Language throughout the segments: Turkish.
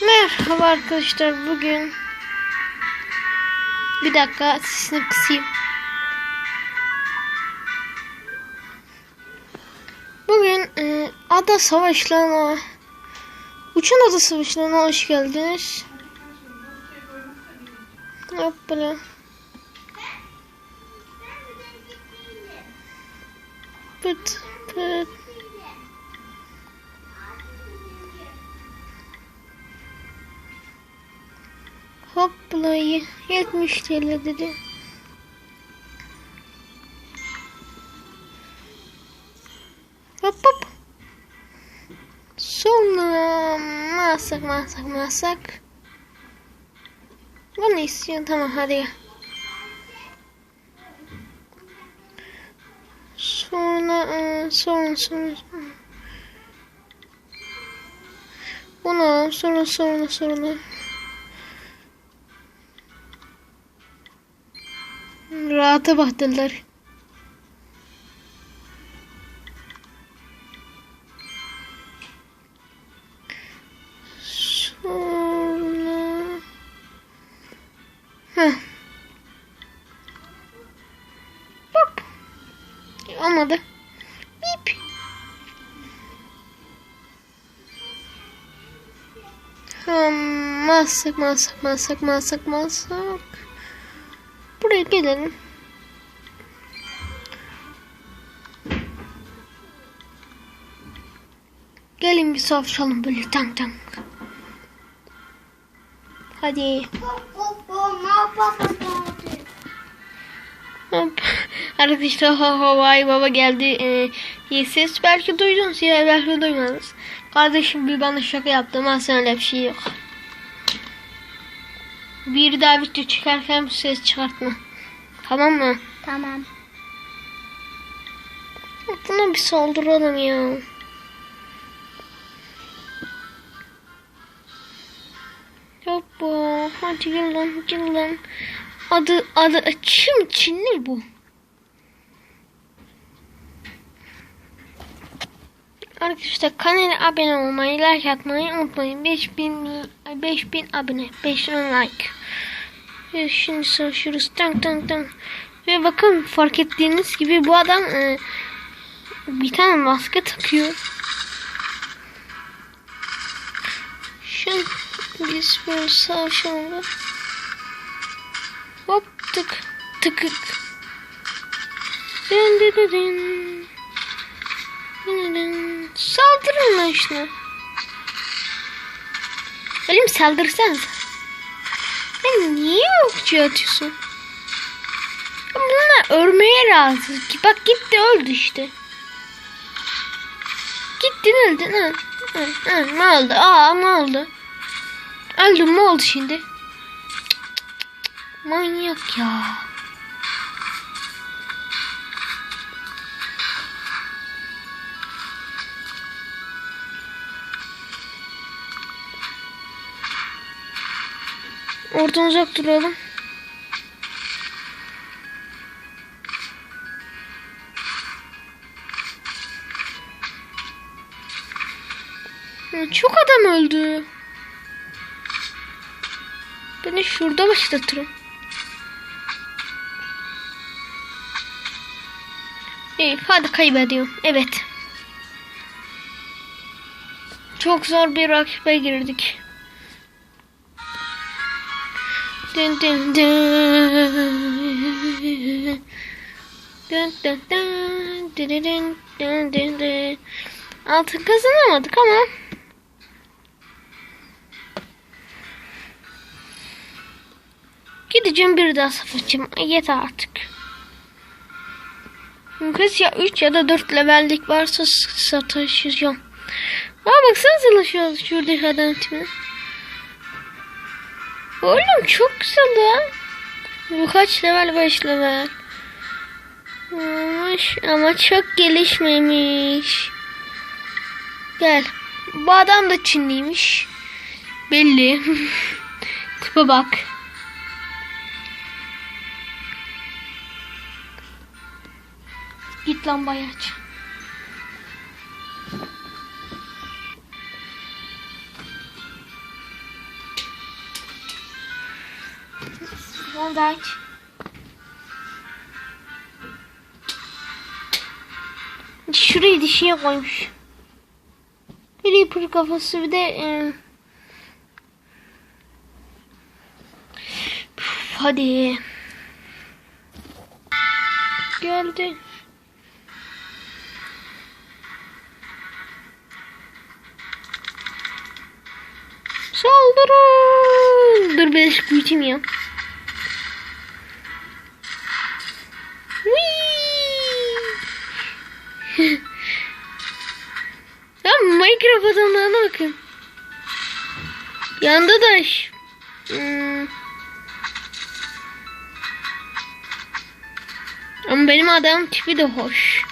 Merhaba arkadaşlar bugün bir dakika sesini kısayım. Bugün e, ada savaşlarına Uçan ada savaşlarına hoş geldiniz. Hoppala. Pıt pıt. Hopplayı 70 TL dedi. Hop hop. Sonra masak masak masak. Bunu istiyorsun tamam hadi. Sonra e, sonra sonra sonra. Bunu sonra sonra sonra. Rahata baktılar. Sonra... Heh. Hop. Olmadı. Bip. Ha, masak masak masak masak masak. Buraya gelelim. Gelin bir savaşalım böyle tank tank. Hadi. Arkadaşlar ha ha vay baba geldi. Ee, ses belki duydunuz ya belki duymadınız. Kardeşim bir bana şaka yaptım aslında öyle bir şey yok. Bir daha video çıkarken ses çıkartma. Tamam mı? Tamam. Buna bir saldıralım ya. Yapma. Hadi gel lan gel lan. Adı adı Çin Çinli bu. Arkadaşlar kanala abone olmayı, like atmayı unutmayın. 5000 ay, 5000 abone, 5000 like. Şimdi savaşıyoruz. Tank tank tank. Ve bakın fark ettiğiniz gibi bu adam e, bir tane maske takıyor. Şimdi biz böyle savaşalım. Hop tık tıkık. Dın dın dın. Dın dın. Saldırın lan şuna. Oğlum saldırsanız. Sen niye okçu atıyorsun? Bunlar örmeye razı. Ki Bak gitti öldü işte. Gittin öldün ha. Ha, ha, ne oldu? Aa ne oldu? Öldüm mü oldu şimdi? Manyak ya. Oradan uzak duralım. Çok adam öldü. Beni şurada başlatırım. İyi hadi kaybediyorum. Evet. Çok zor bir rakibe girdik. Dın dın dın. Dın dın dın. Dın dın dın. Dın dın. Altın kazanamadık ama Gideceğim bir daha. Ay, Yeter artık. Kız ya 3 ya da 4 levellik varsa s- sataşacağım. Aa baksanıza şu şuradaki adam tipine. Oğlum çok güzel lan. Bu kaç level 5 level. Olmuş ama çok gelişmemiş. Gel. Bu adam da Çinliymiş. Belli. Tipe bak. Git lambayı aç. Da aç. Şurayı dişiye koymuş. Creeper kafası bir de e... Üf, hadi. Geldi. Saldırın. Dur ben büyüteyim ya. Ya Minecraft adamlarına bakın. Yanda da hmm. Ama benim adam tipi de hoş.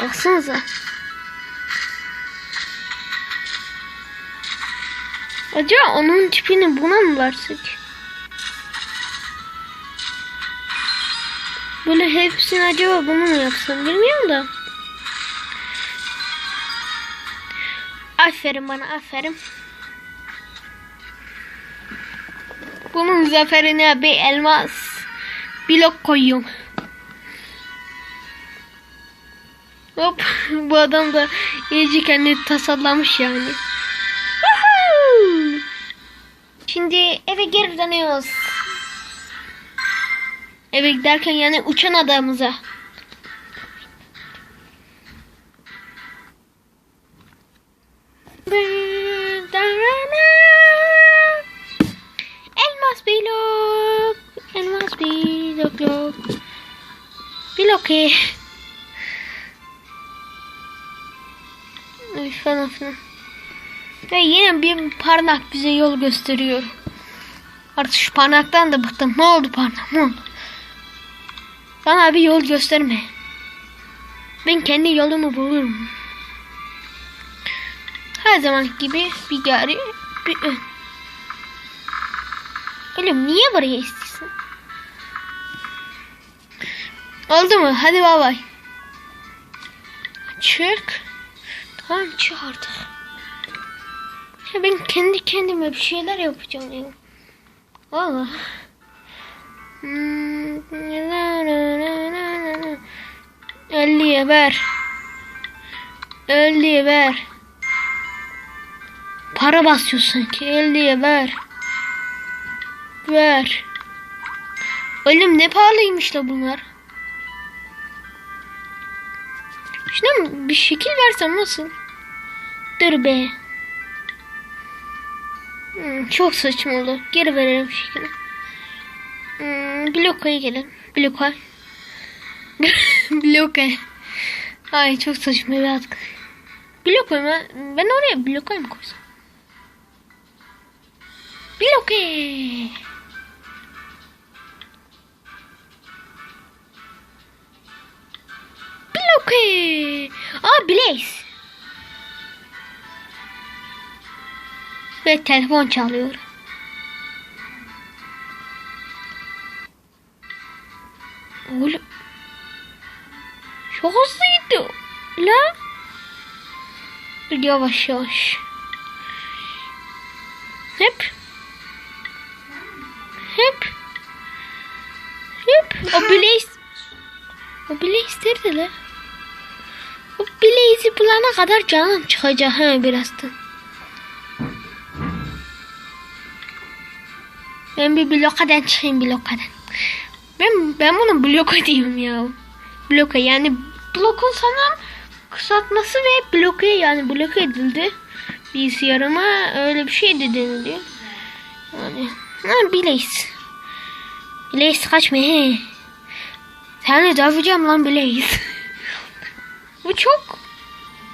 Baksanıza. Acaba onun tipini buna mı versek? Böyle hepsini acaba bunu mu yapsam bilmiyorum da. Aferin bana aferin. Bunun zaferine bir elmas blok koyuyorum. Hop bu adam da iyice kendini tasallamış yani. Şimdi eve geri dönüyoruz. Eve giderken yani uçan adamıza. Elmas blok. Elmas blok. Blok e. Ay falan filan. Ve yine bir parmak bize yol gösteriyor. Artık şu parmaktan da bıktım. Ne oldu parmak? Ne oldu? Bana bir yol gösterme. Ben kendi yolumu bulurum. Her zaman gibi bir gari bir ön. Oğlum niye buraya istiyorsun? Oldu mu? Hadi bay bay. Çık. Tamam çık artık. Ya ben kendi kendime bir şeyler yapacağım ya. Valla. Hmm, na, na, na, na, na. Elliye ver. Elliye ver. Para basıyor sanki. Elliye ver. Ver. Oğlum ne pahalıymış da bunlar. Şuna bir şekil versem nasıl? Dur be. Hmm, çok saçma oldu. Geri verelim şekilde. Hmm, blokaya gelin. Bloka. bloka. Ay çok saçma bir atkı. Bloka mı? Ben oraya bloka mı koysam? Bloke. Bloke. Aa Blaze. Ve telefon çalıyor. Oğlum. Çok hızlıydı. La. Yavaş yavaş. Hep. Hep. Hep. O Blaze. O Blaze nerede la? O Blaze'i bulana kadar canım çıkacak ha birazdan. Ben bir blokadan çıkayım blokadan. Ben ben bunu bloka diyorum ya. Bloka yani blokun sanırım kısaltması ve bloke yani bloke edildi. Bilgisayarıma öyle bir şey de deniliyor. Yani ha Blaze. Blaze kaçma he. Seni döveceğim lan Blaze. Bu çok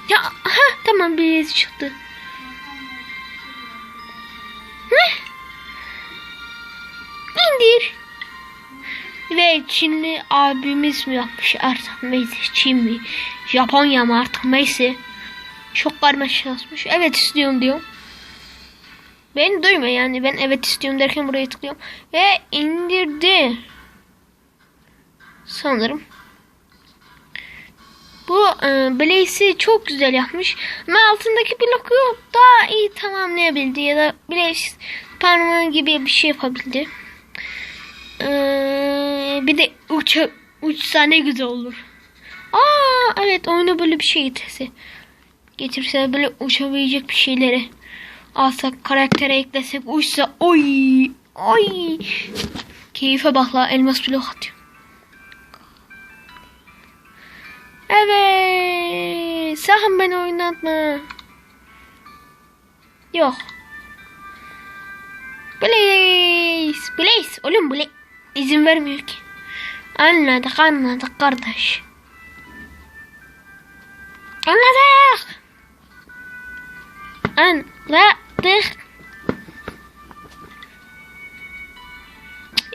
ya ha tamam Blaze çıktı. Ne? İndir. Ve Çinli abimiz mi yapmış artık neyse Çin mi Japonya mı artık neyse çok karmaşık yazmış evet istiyorum diyor ben duyma yani. Ben evet istiyorum derken buraya tıklıyorum. Ve indirdi. Sanırım. Bu e, Blaze'i çok güzel yapmış. Ama altındaki bloku daha iyi tamamlayabildi ya da Blaze parmağı gibi bir şey yapabildi. Ee, bir de uça, uçsa ne güzel olur. Aa evet oyuna böyle bir şey getirse. Getirse böyle uçabilecek bir şeyleri alsak karaktere eklesek uçsa oy oy keyfe bak la elmas blok atıyor. Evet sakın beni oynatma. Yok. Blaze. Blaze. Oğlum Blaze. izin vermiyor ki. Anladık anladık kardeş. Anladık. Anladık.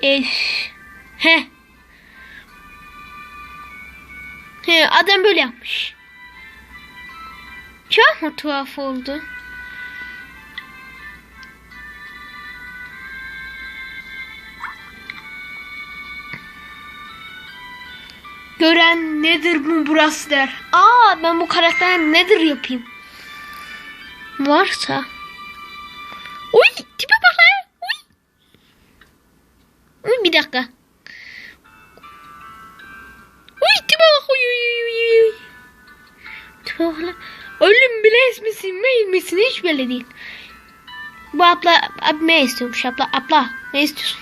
Eş. He. He adam böyle yapmış. Çok mu tuhaf oldu? Gören nedir bu burası der. Aa ben bu karakter nedir yapayım. Varsa. Uy tipe bak lan. Uy. Uy bir dakika. Uy tipe bak. Uy uy uy uy. Tipe bak lan. Oğlum bileyiz misin değil misin hiç belli değil. Bu abla abi ne istiyormuş abla abla ne istiyorsun?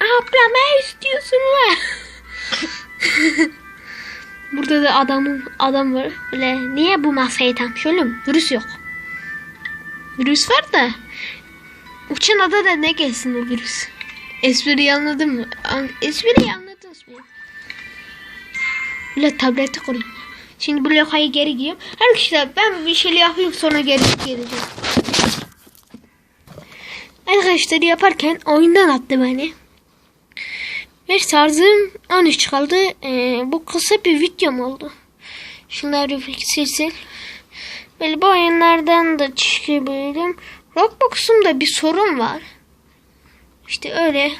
Abla ne istiyorsun la? Burada da adamın adam var. Böyle niye bu masayı takmış oğlum? Virüs yok. Virüs var da uçan ada da ne gelsin o virüs? Espriyi anladın mı? An espriyi anladınız mı? Böyle tableti kurayım. Şimdi bu lokayı geri giyiyorum. Arkadaşlar ben bir şey yapayım sonra geri geleceğim. Arkadaşlar yaparken oyundan attı beni. Ve şarjım 13 kaldı. Ee, bu kısa bir videom oldu. Şunları bir silsil. Böyle bu oyunlardan da çıkabilirim. Rockbox'umda bir sorun var. İşte öyle.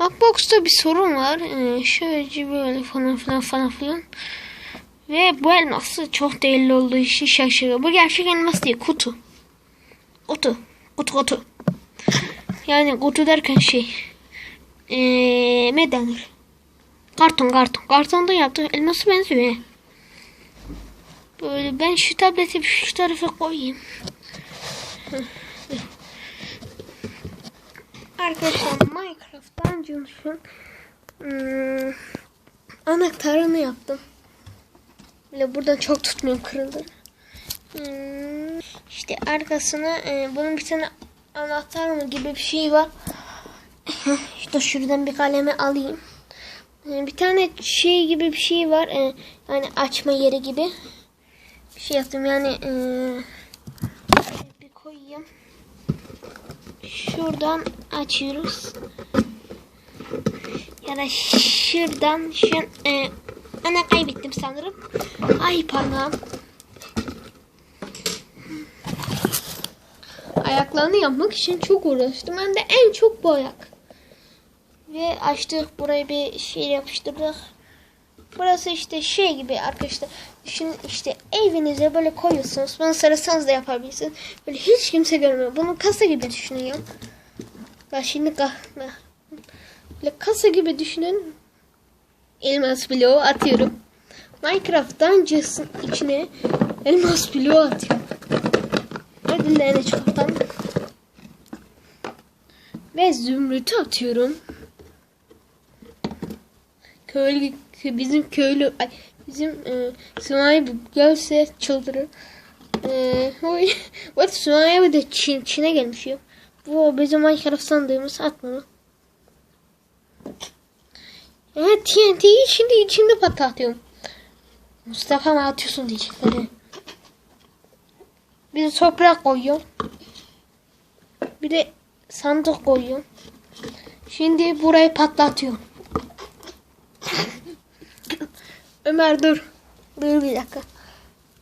Rockbox'ta bir sorun var. Ee, şöyle böyle falan filan falan filan. Ve bu elması çok değerli olduğu için şaşırıyor. Bu gerçek elmas değil. Kutu. Kutu. Kutu kutu. Yani kutu derken şey. Ee, ne denir? Karton karton. Kartonda yaptığı elması benziyor. Böyle ben şu tableti şu tarafa koyayım. Arkadaşlar Minecraft Dungeons'un hmm, anahtarını yaptım. Böyle buradan çok tutmuyorum kırıldı. Hmm, işte arkasına e, bunun bir tane anahtar mı gibi bir şey var. İşte şuradan bir kalemi alayım. E, bir tane şey gibi bir şey var. E, yani açma yeri gibi. Bir şey yaptım yani e, bir koyayım. Şuradan açıyoruz. Ya da şuradan şu e, ana kaybettim sanırım. Ay parmağım. Ayaklarını yapmak için çok uğraştım. Ben de en çok bu ayak. Ve açtık buraya bir şey yapıştırdık. Burası işte şey gibi arkadaşlar. Düşünün işte evinize böyle koyuyorsunuz. Bunu sarılsanız da yapabilirsiniz. Böyle hiç kimse görmüyor. Bunu kasa gibi düşünün ya. Şimdi ka böyle kasa gibi düşünün. Elmas bloğu atıyorum. Minecraft Dungeons'ın içine elmas bloğu atıyorum. Ödüllerini çıkartalım. Ve zümrütü atıyorum. Köylü, bizim köylü, ay, bizim e, Sınai gelse çıldırır. E, oy, What Sınai de Çin, Çin'e gelmiş ya. Bu bizim Minecraft sandığımız atmalı. Evet TNT'yi şimdi içinde patlatıyorum. Mustafa mı atıyorsun diyecekleri. Bir de toprak koyuyorum. Bir de sandık koyuyorum. Şimdi burayı patlatıyorum. Ömer dur. Dur bir dakika.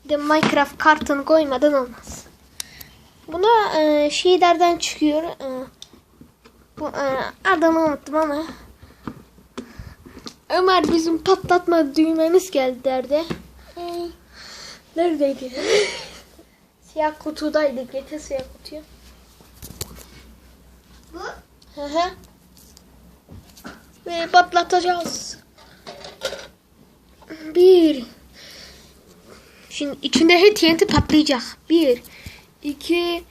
De Minecraft kartını koymadan olmaz. Buna e, şeylerden çıkıyor. E, bu e, adını unuttum ama. Ömer bizim patlatma düğmemiz geldi derdi. Neredeydi? siyah kutudaydı. Getir siyah kutuyu. Hı hı. Ve patlatacağız. Bir. Şimdi içinde TNT patlayacak. Bir, iki,